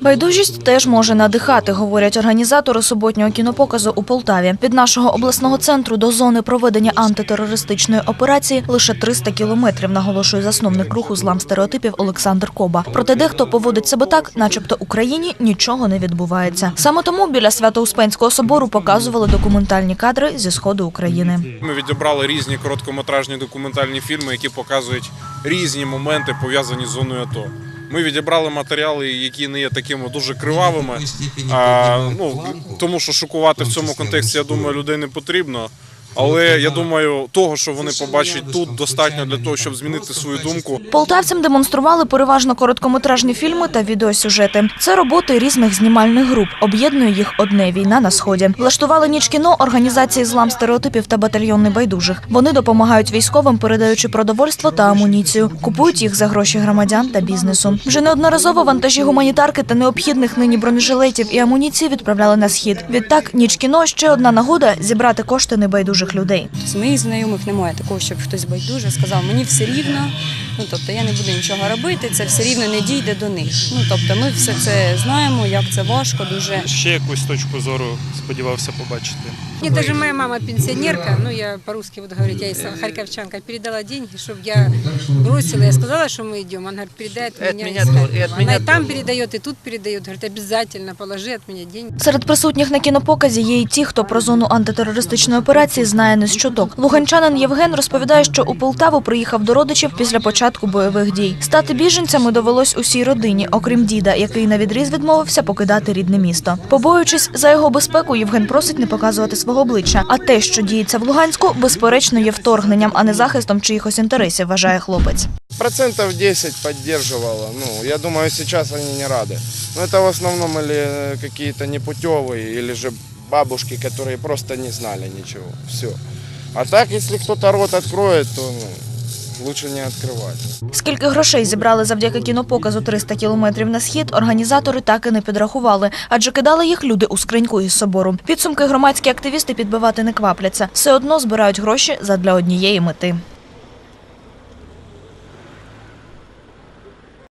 Байдужість теж може надихати, говорять організатори суботнього кінопоказу у Полтаві. Від нашого обласного центру до зони проведення антитерористичної операції лише 300 кілометрів, наголошує засновник руху злам стереотипів Олександр Коба. Проте дехто поводить себе так, начебто Україні нічого не відбувається. Саме тому біля Свято-Успенського собору показували документальні кадри зі сходу України. Ми відібрали різні короткометражні документальні фільми, які показують різні моменти пов'язані з зоною АТО. Ми відібрали матеріали, які не є такими дуже кривавими. А, ну, тому що шокувати в цьому контексті, я думаю, людей не потрібно. Але я думаю, того, що вони побачать тут, достатньо для того, щоб змінити свою думку. Полтавцям демонстрували переважно короткометражні фільми та відеосюжети. Це роботи різних знімальних груп. Об'єднує їх одне війна на сході. Влаштували ніч кіно організації злам стереотипів та батальйон небайдужих. Вони допомагають військовим, передаючи продовольство та амуніцію. Купують їх за гроші громадян та бізнесу. Вже неодноразово вантажі гуманітарки та необхідних нині бронежилетів і амуніції відправляли на схід. Відтак, ніч кіно ще одна нагода зібрати кошти небайдужих людей. З моїх знайомих немає такого, щоб хтось байдуже сказав, мені все рівно. Ну тобто я не буду нічого робити, це все рівно не дійде до них. Ну тобто, ми все це знаємо, як це важко дуже. ще якусь точку зору сподівався побачити. Мне даже моя мама пенсионерка, ну я по-русски буду говорить, я из харьковчанка, передала деньги, чтобы я бросила. Я сказала, что мы идем. Она говорит, передай от, От меня. меня из то- и Харькова. от Она и там передает, и тут передает. Говорит, обязательно положи от меня деньги. Серед присутніх на кінопоказі є й ті, хто про зону антитерористичної операції знає не з чуток. Луганчанин Євген розповідає, що у Полтаву приїхав до родичів після початку бойових дій. Стати біженцями довелось усій родині, окрім діда, який на відріз відмовився покидати рідне місто. Побоюючись за його безпеку, Євген просить не показувати свого обличчя. А те, що діється в Луганську, безперечно є вторгненням, а не захистом чиїхось інтересів, вважає хлопець. Процентов 10 поддерживала. Ну, я думаю, сейчас они не рады. Но это в основном или э, какие-то непутевые, или же бабушки, которые просто не знали ничего. Все. А так, если кто-то рот откроет, то ну, лучше не открывать. Скільки грошей зібрали завдяки кінопоказу 300 кілометрів на схід, організатори так і не підрахували, адже кидали їх люди у скриньку із собору. Підсумки громадські активісти підбивати не квапляться. Все одно збирають гроші задля однієї мети.